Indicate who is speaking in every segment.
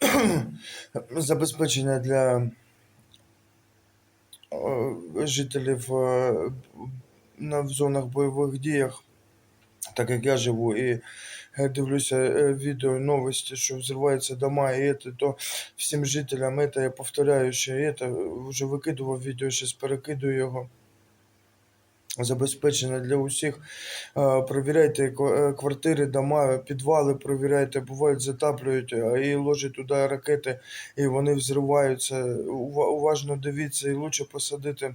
Speaker 1: забезпечення для е, жителів е, в зонах бойових діях, так як я живу і дивлюся е, відео, новості, що взриваються дома, і це, то всім жителям это я повторяю, що это вже викидував відео, зараз перекидую його. Забезпечення для усіх. Е, Провіряйте е, квартири, дома, підвали, провіряйте, бувають затаплюють е, і ложать туди ракети, і вони взриваються. Ува- Уважно дивіться і лучше посадити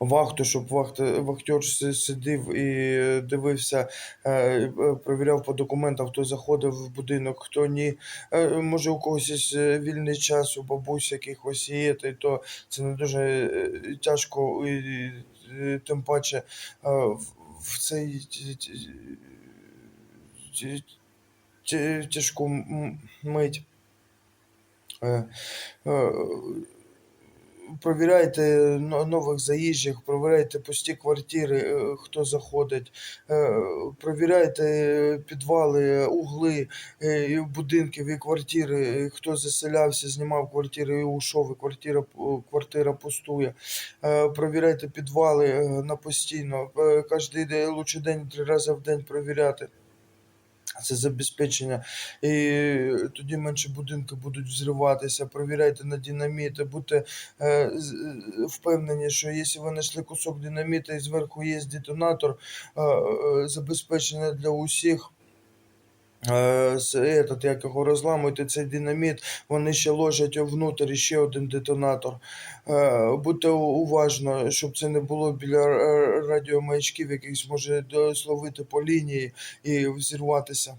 Speaker 1: вахту, щоб вахт, вахтер си- сидів і дивився, е, е, провіряв по документам, хто заходив в будинок, хто ні. Е, Може, у когось є вільний час, у бабусь якихось є, то це не дуже е, тяжко, і, тим паче е, в, цей тяжку мить. Е, е, Провіряйте нових заїжджих, провіряйте пусті квартири, е, хто заходить, е, провіряйте підвали, угли будинків і квартири, хто заселявся, знімав квартири і ушов, і квартира, квартира пустує. Провіряйте підвали на постійно. Кожен лучше день, три рази в день провіряти. Це забезпечення. І тоді менше будинки будуть взриватися. Провіряйте на динаміти, будьте е, е, впевнені, що якщо ви знайшли кусок динаміта і зверху є детонатор, е, е, забезпечення для усіх. Е, Этот, як його розламуєте, цей динаміт, вони ще ложать внутрі ще один детонатор. Е, Будьте уважно, щоб це не було біля е, радіомаячків, яких зможе до- словити по лінії і взірватися.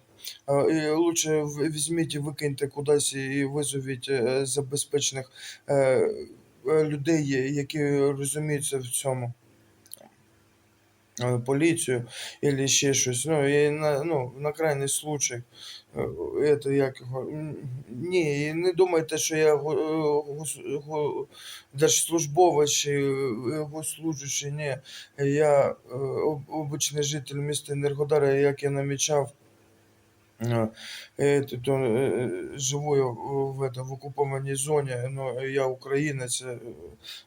Speaker 1: І лучше візьміть і викиньте кудись і визовіть забезпечених людей, які розуміються в цьому. Е, Поліцію або ще щось. Ну, і на, ну, на крайній случай. Е, Это як його. Ні, не думайте, що я е, гос, держслужбовець чи е. Ні. Я е, обичний житель міста Енергодара, як я намічав. Е, е, е, живу я в, в, в окупованій зоні, ну, я українець, е,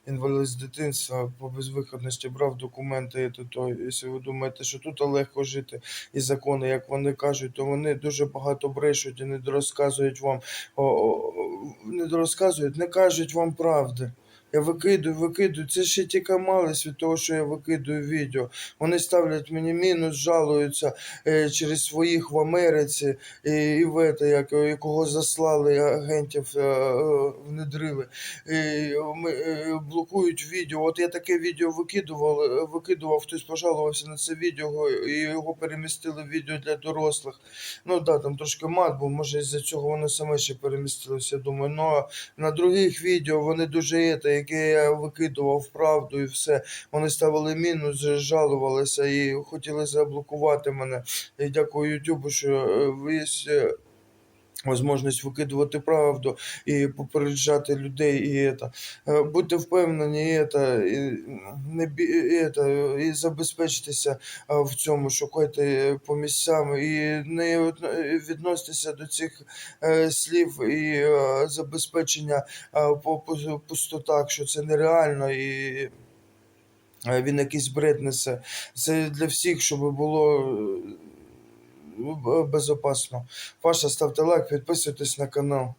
Speaker 1: інвалід з дитинства, по безвиходності брав документи, то, то, якщо ви думаєте, що тут легко жити і закони, як вони кажуть, то вони дуже багато брешуть і не розказують вам, не розказують, не кажуть вам правди. Я викидую, викидую. Це ще тільки малость від того, що я викидую відео. Вони ставлять мені мінус, жалуються е, через своїх в Америці і, і в это, як, якого заслали агентів, е, е, внедрили. І, ми, е, блокують відео. От я таке відео викидував, е, викидував, хтось пожалувався на це відео, і його перемістили в відео для дорослих. Ну да, там трошки мат, бо може із-за цього воно саме ще перемістилося. Я думаю, ну а на других відео вони дуже это, яке я викидував правду і все. Вони ставили мінус, жалувалися і хотіли заблокувати мене. Я дякую Ютубу, що е, є е, можливість викидувати правду і попереджати людей. І, это. Е, Будьте впевнені, і, это, і, не, бі- і, это, і забезпечтеся е, в цьому, шукайте по місцям і не одно- відноситеся до цих е, слів і е, забезпечення е, по, по пустотах, що це нереально і. е, Він якийсь бред несе. Це для всіх, щоб було е, б- безопасно. Паша, ставте лайк, підписуйтесь на канал.